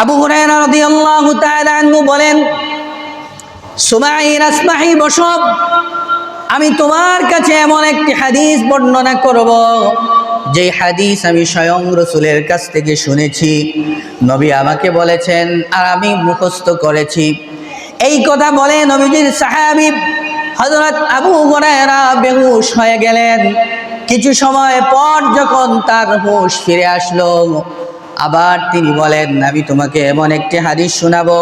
আবু আনহু বলেন সুমাইর আসমাহি বসব আমি তোমার কাছে এমন একটি হাদিস বর্ণনা করব যে হাদিস আমি স্বয়ং রসুলের কাছ থেকে শুনেছি। নবী আমাকে বলেছেন, আর আমি মুখস্থ করেছি। এই কথা বলে নবীজির সাহাবি হজরত আবু হুরায়রা বেহুশ হয়ে গেলেন। কিছু সময় পর যখন তার হুশ ফিরে আসলো আবার তিনি বলেন আমি তোমাকে এমন একটি হাদিস শোনাবো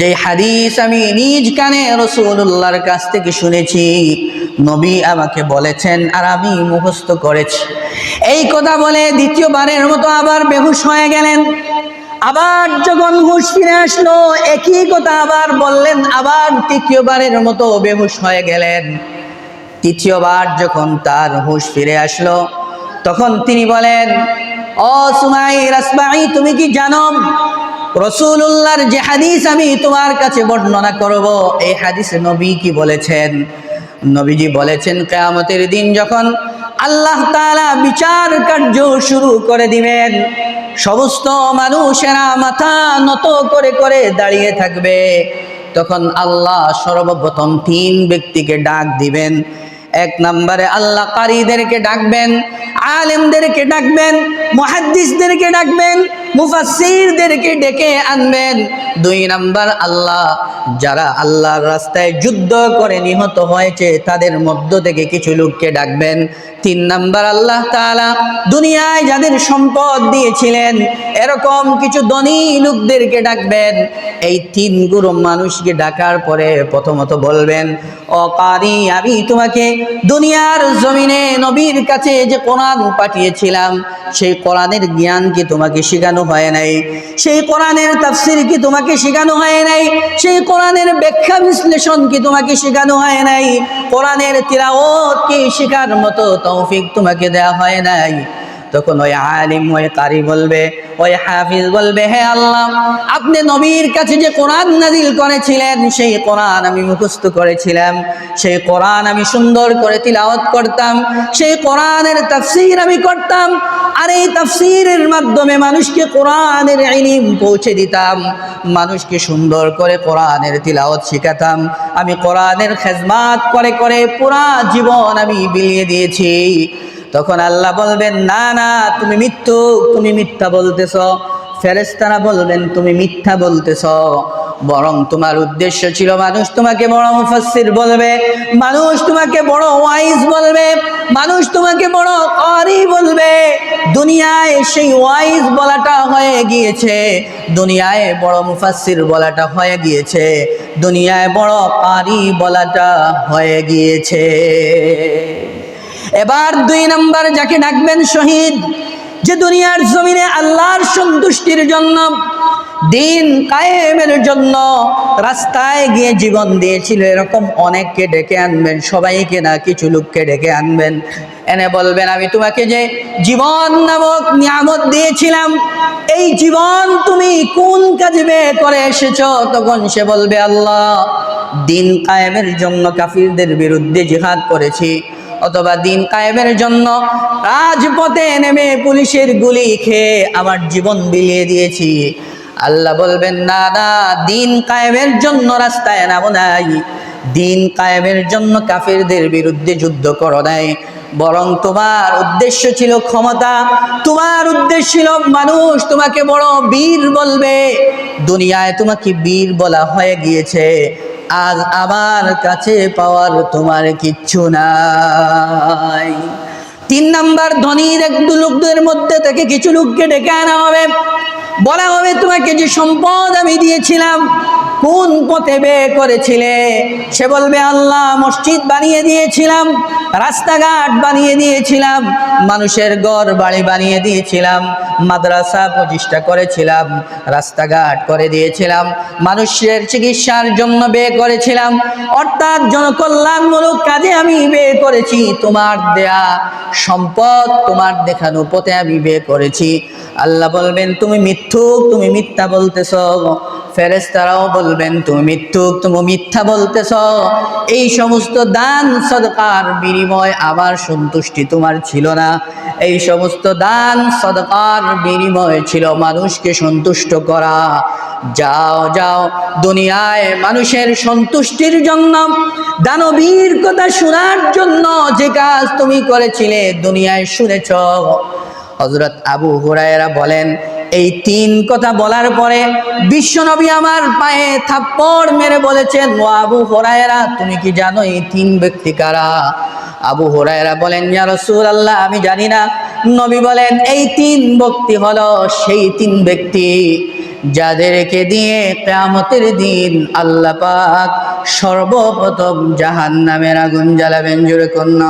যে হাদিস আমি নিজ কানে রসুল্লাহর কাছ থেকে শুনেছি। নবী আমাকে বলেছেন আর আমি মুখস্থ করেছি। এই কথা বলে দ্বিতীয়বারের মতো আবার বেহুশ হয়ে গেলেন। আবার যখন হুশ ফিরে আসলো, একই কথা আবার বললেন, আবার তৃতীয়বারের মতো বেহুশ হয়ে গেলেন। তৃতীয়বার যখন তার হুঁশ ফিরে আসলো, তখন তিনি বলেন তুমি কি জানো? রসুল্লাহর যে হাদিস আমি তোমার কাছে বর্ণনা করব, এই হাদিসে নবী কি বলেছেন? নবীজি বলেছেন, কেয়ামতের দিন যখন আল্লাহ তাআলা বিচার কার্য শুরু করে দিবেন, সমস্ত মানুষেরা মাথা নত করে করে দাঁড়িয়ে থাকবে। তখন আল্লাহ সর্বপ্রথম তিন ব্যক্তিকে ডাক দিবেন এক নম্বরে আল্লাহ কারীদেরকে ডাকবেন আলেমদেরকে ডাকবেন মহাদ্দিসদেরকে ডাকবেন মুফাসসিরদেরকে ডেকে আনবেন। দুই নাম্বার আল্লাহ, যারা আল্লাহর রাস্তায় যুদ্ধ করে নিহত হয়েছে, তাদের মধ্য থেকে কিছু লোককে ডাকবেন। তিন নাম্বার আল্লাহ তাআলা, দুনিয়ায় যাদের সম্পদ দিয়েছিলেন, এরকম কিছু ধনী লোকদেরকে ডাকবেন। এই তিন গুরু মানুষকে ডাকার পরে প্রথমত বলবেন, ও কারি, আমি তোমাকে দুনিয়ার জমিনে নবীর কাছে যে কোরআন পাঠিয়েছিলাম, সেই কোরআনের জ্ঞান কি তোমাকে শেখানো হয় নাই। সেই কোরআনের তাফসির কি তোমাকে শেখানো হয় নাই? সেই কোরআনের ব্যাখ্যা বিশ্লেষণ কি তোমাকে শেখানো হয় নাই? কোরআনের তিলাওয়াত কি শেখার মতো তৌফিক তোমাকে দেয়া হয় নাই? তখন ওই আলিম, ওই কারি বলবে, ওই হাফিজ বলবে, হে আল্লাহ, আপনি নবীর কাছে যে কোরআন নাজিল করেছিলেন, সেই কোরআন আমি মুখস্থ করেছিলাম। সেই কোরআন আমি সুন্দর করে তিলাওয়াত করতাম। সেই কোরআনের তাফসীর আমি করতাম। আর এই তাফসীরের মাধ্যমে মানুষকে কোরআনের ইলম পৌঁছে দিতাম। মানুষকে সুন্দর করে কোরআনের তিলাওয়াত শেখাতাম। আমি কোরআনের খেজমাত করে করে পুরা জীবন আমি বিলিয়ে দিয়েছি। তখন আল্লাহ বলবেন, না না, তুমি মৃত্যু তুমি মিথ্যা বলতেছ। ফেরেস্তারা বলবেন, তুমি মিথ্যা বলতেছ। বরং তোমার উদ্দেশ্য ছিল, মানুষ তোমাকে বড় মুফাসসির বলবে, মানুষ তোমাকে বড় ওয়াইজ বলবে, মানুষ তোমাকে বড় কারি বলবে। দুনিয়ায় সেই ওয়াইজ বলাটা হয়ে গিয়েছে, দুনিয়ায় বড় মুফাসসির বলাটা হয়ে গিয়েছে, দুনিয়ায় বড় কারি বলাটা হয়ে গিয়েছে। এবার দুই নাম্বার যাকে ডাকবেন শহীদ, যে দুনিয়ার জমিনে আল্লাহর সন্তুষ্টির জন্য, দিন কায়েমের জন্য রাস্তায় গিয়ে জীবন দিয়েছিল। এরকম অনেককে ডেকে আনবেন, সবাইকে না, কিছু লোককে ডেকে আনবেন। এনে বলবেন, আমি তোমাকে যে জীবন নামক নিয়ামত দিয়েছিলাম, এই জীবন তুমি কোন কাজে ব্যয় করে এসেছ? তখন সে বলবে, আল্লাহ, দিন কায়েমের জন্য কাফিরদের বিরুদ্ধে জিহাদ করেছি। অথবা দিন কায়েমের জন্য রাজপথে নেমে পুলিশের গুলি খেয়ে আমার জীবন বিলিয়ে দিয়েছি। আল্লাহ বলবেন, না না, দিন কায়েমের জন্য রাস্তায় নামো নাই। দিন কায়েমের জন্য কাফিরদের বিরুদ্ধে যুদ্ধ করো নাই। বরং তোমার উদ্দেশ্য ছিল ক্ষমতা, তোমার উদ্দেশ্য ছিল মানুষ তোমাকে বড় বীর বলবে। দুনিয়ায় তোমাকে বীর বলা হয়ে গিয়েছে। আজ আমার কাছে পাওয়ার তোমার কিচ্ছু নাই। তিন নাম্বার ধনীর এক দু লোকদের মধ্যে থেকে কিছু লোককে ডেকে আনা হবে। বলা হবে তোমাকে যে সম্পদ আমি দিয়েছিলাম, কোন পথে বে করেছিলে? সে বলবে, আল্লাহ মসজিদ বানিয়ে দিয়েছিলাম, রাস্তাঘাট বানিয়ে দিয়েছিলাম, মানুষের গড় বাড়ি বানিয়ে দিয়েছিলাম, মাদ্রাসা প্রতিষ্ঠা করেছিলাম, রাস্তাঘাট করে দিয়েছিলাম, মানুষের চিকিৎসার জন্য বে করেছিলাম, অর্থাৎ জনকল্যাণমূলক কাজে আমি বে করেছি, তোমার দেয়া সম্পদ তোমার দেখানো পথে আমি বে করেছি। আল্লাহ বলবেন, তুমি মিথ্যুক, তুমি মিথ্যা বলতেছ। ফেরেস্তারাও বলবেন, তুমি মিথ্যুক, তুমি মিথ্যা বলতেছ। এই সমস্ত দান, সদকার বিনিময় আমার সন্তুষ্টি তোমার ছিল না। এই সমস্ত দান, সদকার বিনিময় ছিল মানুষকে সন্তুষ্ট করা। যাও যাও, দুনিয়ায় মানুষের সন্তুষ্টির জন্য, দানবীর কথা শোনার জন্য যে কাজ তুমি করেছিলে, দুনিয়ায় শুনেছ। হজরত আবু হুরায়রা বলেন এই তিন কথা বলার পরে বিশ্বনবী আমার পায়ে থাপ্পড় মেরে বলেছেন, ও আবু হুরায়রা, তুমি কি জানো এই তিন ব্যক্তি কারা? আবু হুরায়রা বলেন, ইয়া রাসূলুল্লাহ, আমি জানি না। নবী বলেন, এই তিন ব্যক্তি হলো সেই তিন ব্যক্তি যাদেরকে দিয়ে কেয়ামতের দিন আল্লাহ পাক সর্বপ্রথম জাহান্নামের আগুন জ্বালাবেন। জোরে কন্যা